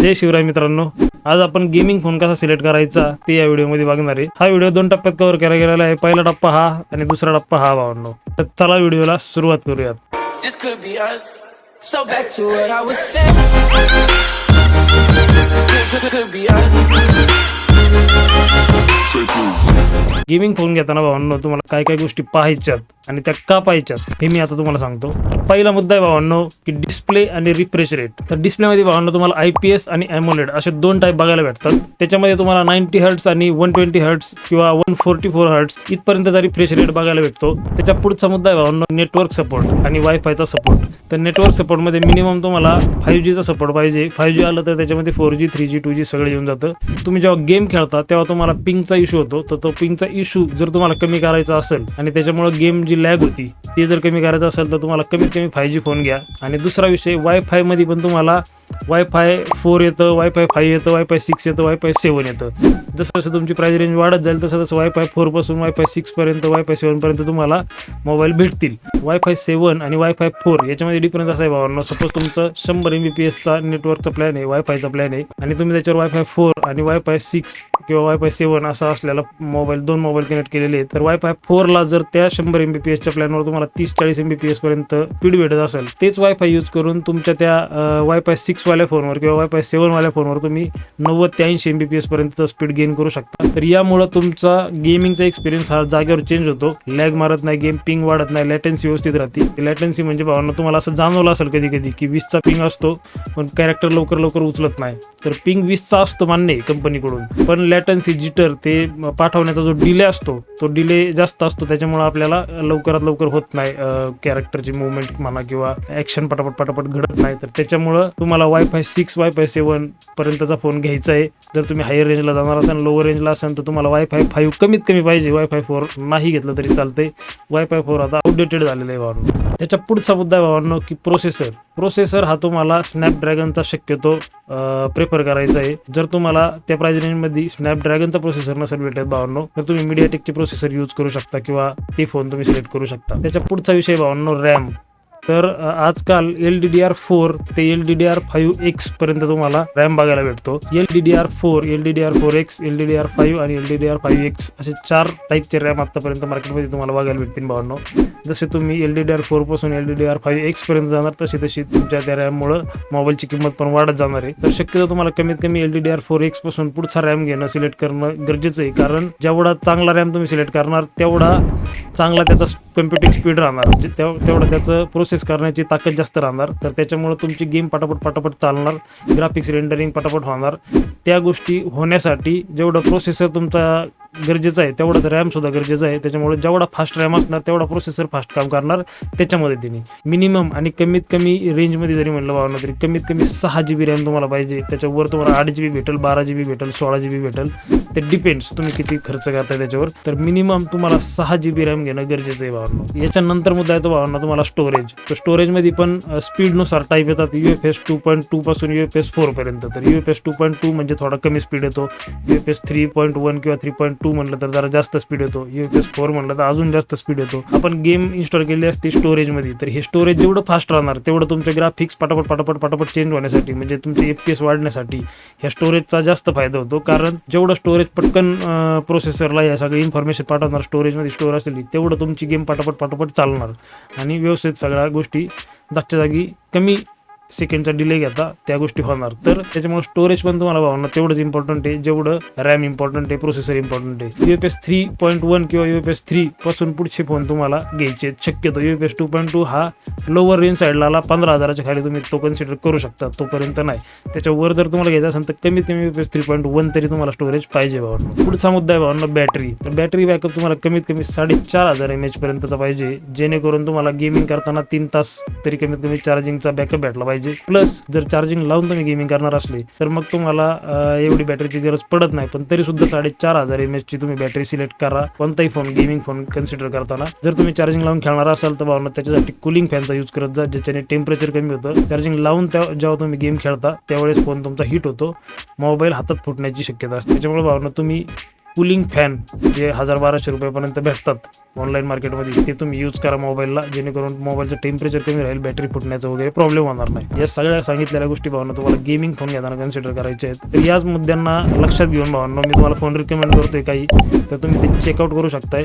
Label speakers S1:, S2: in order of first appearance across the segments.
S1: जय शिवराय मित्रांनो. आज आपण गेमिंग फोन कसा सिलेक्ट करायचा ते या व्हिडिओमध्ये बघणार आहे. हा व्हिडिओ दोन टप्प्यात कव्हर केला गेलेला आहे. पहिला टप्पा हा आणि दुसरा टप्पा हा भावांनो. तर चला व्हिडिओला सुरुवात करूयात. गेमिंग फोन घेताना भावांनो तुम्हाला काय काय गोष्टी पाहायच्यात. आणि त्या का पाहायच्यात हे मी आता तुम्हाला सांगतो. पहिला मुद्दा आहे भावांनो की डिस्प्ले आणि रिफ्रेश रेट तर डिस्प्लेमध्ये भावांनो तुम्हाला आय पी एस आणि ॲमोलेड असे दोन टाईप बघायला भेटतात. त्याच्यामध्ये तुम्हाला नाईन्टी हर्ट्स आणि वन ट्वेंटी हर्ट्स किंवा वन फोर्टी फोर हर्ट्स इथपर्यंतचा रिफ्रेश रेट बघायला भेटतो. त्याच्या पुढचा मुद्दा आहे भावांनो नेटवर्क सपोर्ट आणि वायफायचा सपोर्ट तर नेटवर्क सपोर्टमध्ये मिनिमम तुम्हाला फाईव्ह जीचा सपोर्ट पाहिजे. फाईव्ह जी आलं तर त्याच्यामध्ये four G three G two G सगळं येऊन जातं. तुम्ही जेव्हा गेम खेळता तेव्हा तुम्हाला पिंगचा इश्यू होतो. तर तो पिंगचा इश्यू जर तुम्हाला कमी करायचा असेल आणि त्याच्यामुळे गेम जी लॅग होती. ती जर कमी करायचं असेल तर तुम्हाला कमीत कमी फाय जी फोन घ्या. आणि दुसरा विषय वायफायमध्ये पण तुम्हाला वायफाय फोर येतं वायफाय फाईव्ह येतं वायफाय सिक्स येतं वायफाय सेवन येतं. जसं जसं तुमची प्राईज रेंज वाढत जाईल तसं तसं वायफाय फोरपासून वायफाय सिक्सपर्यंत वायफाय सेवनपर्यंत तुम्हाला मोबाईल भेटतील. वायफाय सेवन आणि वायफाय फोर याच्यामध्ये डिफरन्स असा आहे भावांनो. सपोज तुमचं शंभर एम बी पी एसचा नेटवर्कचा प्लॅन आहे वायफायचा प्लॅन आहे आणि तुम्ही त्याच्यावर वायफाय फोर आणि वायफाय सिक्स किंवा वायफाय सेवन असा असलेला मोबाईल दोन मोबाईल कनेक्ट केलेले आहेत तर वायफाय फोरला जर त्या शंभर एम बी पी एसच्या प्लॅनवर तुम्हाला तीस चाळीस एम बी पी एसपर्यंत स्पीड भेटत असेल तेच वायफाय यूज करून तुमच्या त्या वायफाय सिक्सवाल्या फोनवर किंवा वाय फाय सेवनवाल्या फोनवर तुम्ही नव्वद ते ऐंशी एम बी पी एसपर्यंत स्पीड गेन करू शकता. तर यामुळं तुमचा गेमिंगचा एक्सपिरियन्स हा जागेवर चेंज होतो. लॅग मारत नाही गेम पिंग वाढत नाही लॅटन्सी व्यवस्थित राहते. लॅटन्सी म्हणजे भावना तुम्हाला असं जाणवलं असेल कधी कधी की वीसचा पिंग असतो पण कॅरेक्टर लवकर लवकर उचलत नाही. तर पिंग वीसचा असतो मान्य आहे कंपनीकडून पण लॅटन्सी जिटर ते पाठवण्याचा जो डिले असतो तो डिले जास्त असतो. त्याच्यामुळे आपल्याला लवकरात लवकर होत नाही कॅरेक्टरची मुवमेंट म्हणा किंवा ऍक्शन पटापट पटापट घडत नाही. तर त्याच्यामुळं तुम्हाला वायफाय सिक्स वायफाय सेवन पर्यंतचा फोन घ्यायचा आहे. जर तुम्ही हायर रेंजला जाणार असाल लोअर रेंजला असाल तर तुम्हाला वायफाय फाईव्ह कमीत कमी पाहिजे. वायफाय फोर नाही घेतलं तरी चालतंय. वायफाय फोर आता आउटडेटेड झालेलं आहे भावांनो. त्याच्या पुढचा मुद्दा आहे भावांनो की प्रोसेसर प्रोसेसर हा तुम्हाला स्नॅपड्रॅगनचा शक्यतो प्रेफर करायचा आहे. जर तुम्हाला त्या प्राइस रेंजमध्ये स्नॅपड्रॅगनचा प्रोसेसर नसेल भेटत भावांनो तर तुम्ही मीडियाटेकचे प्रोसेसर यूज करू शकता किंवा ते फोन तुम्ही सिलेक्ट करू शकता. त्याच्या पुढचा विषय भावांनो रॅम तर आजकाल L D D R four ते L D D R five X पर्यंत तुम्हाला रॅम बघायला भेटतो. L D D R four L D D R four X L D D R five आणि L D D R five X असे चार टाईपचे RAM आतापर्यंत मार्केटमध्ये तुम्हाला बघायला भेटतील भावांनो. जसे तुम्ही L D D R फोरपासून L D D R five X पर्यंत जाणार तशी तशी तुमच्या त्या रॅममुळं मोबाईलची किंमत पण वाढत जाणार आहे. तर शक्यतो तुम्हाला कमीत कमी L D D R four एक्सपासून पुढचा रॅम घेणं सिलेक्ट करणं गरजेचं आहे. कारण जेवढा चांगला रॅम तुम्ही सिलेक्ट करणार तेवढा चांगला त्याचा कम्प्युटिंग स्पीड राहणार. म्हणजे तेवढं त्याचं प्रोसेस करण्याची ताकद जास्त राहणार. तर त्याच्यामुळं तुमची गेम पटापट पटापट चालणार. ग्राफिक्स रेंडरिंग पटापट होणार. त्या गोष्टी होण्यासाठी जेवढं प्रोसेसर तुमचा गरजेचं आहे तेवढंच रॅम सुद्धा गरजेचं आहे. त्याच्यामुळे जेवढा फास्ट रॅम असणार तेवढा प्रोसेसर फास्ट काम करणार त्याच्या मदतीने मिनिमम आणि कमीत कमी रेंजमध्ये जरी म्हणलं भावना तरी कमीत कमी सहा जी बी रॅम तुम्हाला पाहिजे. त्याच्यावर तुम्हाला आठ जी बी भेटेल बारा जी बी भेटेल सोळा जी बी भेटेल. ते डिपेंड्स तुम्ही किती खर्च करताय त्याच्यावर. तर मिनिमम तुम्हाला सहा जी बी रॅम घेणं गरजेचं आहे भावना. याच्यानंतर मुद्दा येतो भावना तुम्हाला स्टोरेज तर स्टोरेजमध्ये पण स्पीडनुसार टाईप येतात U F S two point two पासून यू एफ एस फोर पर्यंत. तर U F S two point two म्हणजे थोडा कमी स्पीड येतो. U F S three point one किंवा थ्री पॉईंट टू टू म्हटलं तर जरा जास्त स्पीड येतो. यू एस फोर म्हटलं तर अजून जास्त स्पीड येतो. आपण गेम इन्स्टॉल केली असते स्टोरेजमध्ये तर हे स्टोरेज जेवढं फास्ट राहणार तेवढं तुमचे ग्राफिक्स पटापट पटापट पटापट चेंज होण्यासाठी म्हणजे तुमचे एफ पी एस वाढण्यासाठी ह्या स्टोरेजचा जास्त फायदा होतो. कारण जेवढं स्टोरेज पटकन प्रोसेसरला या सगळी इन्फॉर्मेशन पाठवणार स्टोरेजमध्ये स्टोअर असलेली तेवढं तुमची गेम पटापट पटापट चालणार. आणि व्यवस्थित सगळ्या गोष्टी जागच्या जागी कमी सेकंडचा डिले घेता त्या गोष्टी होणार. तर त्याच्यामुळे स्टोरेज पण तुम्हाला भावना तेवढंच इम्पॉर्टंट आहे. जेवढं रॅम इम्पॉर्टंट आहे प्रोसेसर इम्पॉर्टंट आहे. U S three point one किंवा यू एस थ्री पासून पुढचे फोन तुम्हाला घ्यायचे आहेत. शक्यतो U S two point two हा लोअर रेंज साईडला आला पंधरा हजाराच्या खाली तुम्ही तो कन्सिडर करू शकता. तोपर्यंत नाही. त्याच्यावर जर तुम्हाला घ्यायचं असेल तर कमीत कमी यू थ्री पॉईंट वन तरी तुम्हाला स्टोरेज पाहिजे भावना. पुढचा मुद्दा आहे भावना बॅटरी तर बॅटरी बॅकअप तुम्हाला कमीत कमी साडेचार हजार एम एच पर्यंतचा पाहिजे. जेणेकरून तुम्हाला गेमिंग करताना तीन तास तरी कमीत कमी चार्जिंगचा बॅकअप भेटला पाहिजे. प्लस जर चार्जिंग लावून तुम्ही गेमिंग करणार असले तर मग तुम्हाला एवढी बॅटरीची गरज पडत नाही. पण तरी सुद्धा साडेचार हजार एम ची तुम्ही बॅटरी सिलेक्ट करा. कोणताही फोन गेमिंग फोन कन्सिडर करताना. जर तुम्ही चार्जिंग लावून खेळणार असाल तर भावना त्याच्यासाठी कुलिंग फॅनचा यूज करत जा ज्याच्याने टेम्परेचर कमी होतं. चार्जिंग लावून त्या जेव्हा तुम्ही गेम खेळता त्यावेळेस फोन तुमचा हिट होतो. मोबाईल हातात फुटण्याची शक्यता असते. त्याच्यामुळे भावना तुम्ही कुलिंग फॅन जे हजार बाराशे रुपयापर्यंत भेटतात ऑनलाईन मार्केटमध्ये ते तुम्ही यूज करा मोबाईलला जेणेकरून मोबाईलचं टेम्परेचर कमी राहील बॅटरी फुटण्याचं वगैरे प्रॉब्लेम होणार नाही. या सगळ्या सांगितलेल्या गोष्टी भावना तुम्हाला गेमिंग फोन घेताना कन्सिडर करायचे आहेत. तर याच मुद्द्यांना लक्षात घेऊन भावना मी तुम्हाला फोन रिकमेंड करतोय काही तर तुम्ही ते चेकआउट करू शकताय.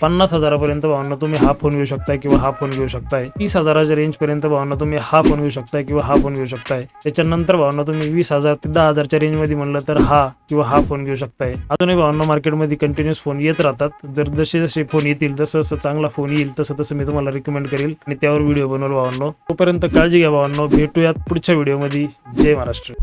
S1: पन्नास हजारापर्यंत भावना तुम्ही हा फोन घेऊ शकताय किंवा हा फोन घेऊ शकताय. तीस हजाराच्या रेंज पर्यंत भावना तुम्ही हा फोन घेऊ शकताय किंवा हा फोन घेऊ शकताय. त्याच्यानंतर भावना तुम्ही वीस हजार ते दहा हजारच्या रेंजमध्ये म्हणलं तर हा किंवा हा फोन घेऊ शकताय. अजूनही भावना मार्केटमध्ये कंटिन्युअस फोन येत राहतात. जर जसे जसे फोन येतील जसं जसं चांगला फोन येईल तसं तसं मी तुम्हाला रिकमेंड करेल आणि त्यावर व्हिडिओ बनवल भावांनो. तोपर्यंत काळजी घ्या भावांनो. भेटूयात पुढच्या व्हिडिओमध्ये जय महाराष्ट्र.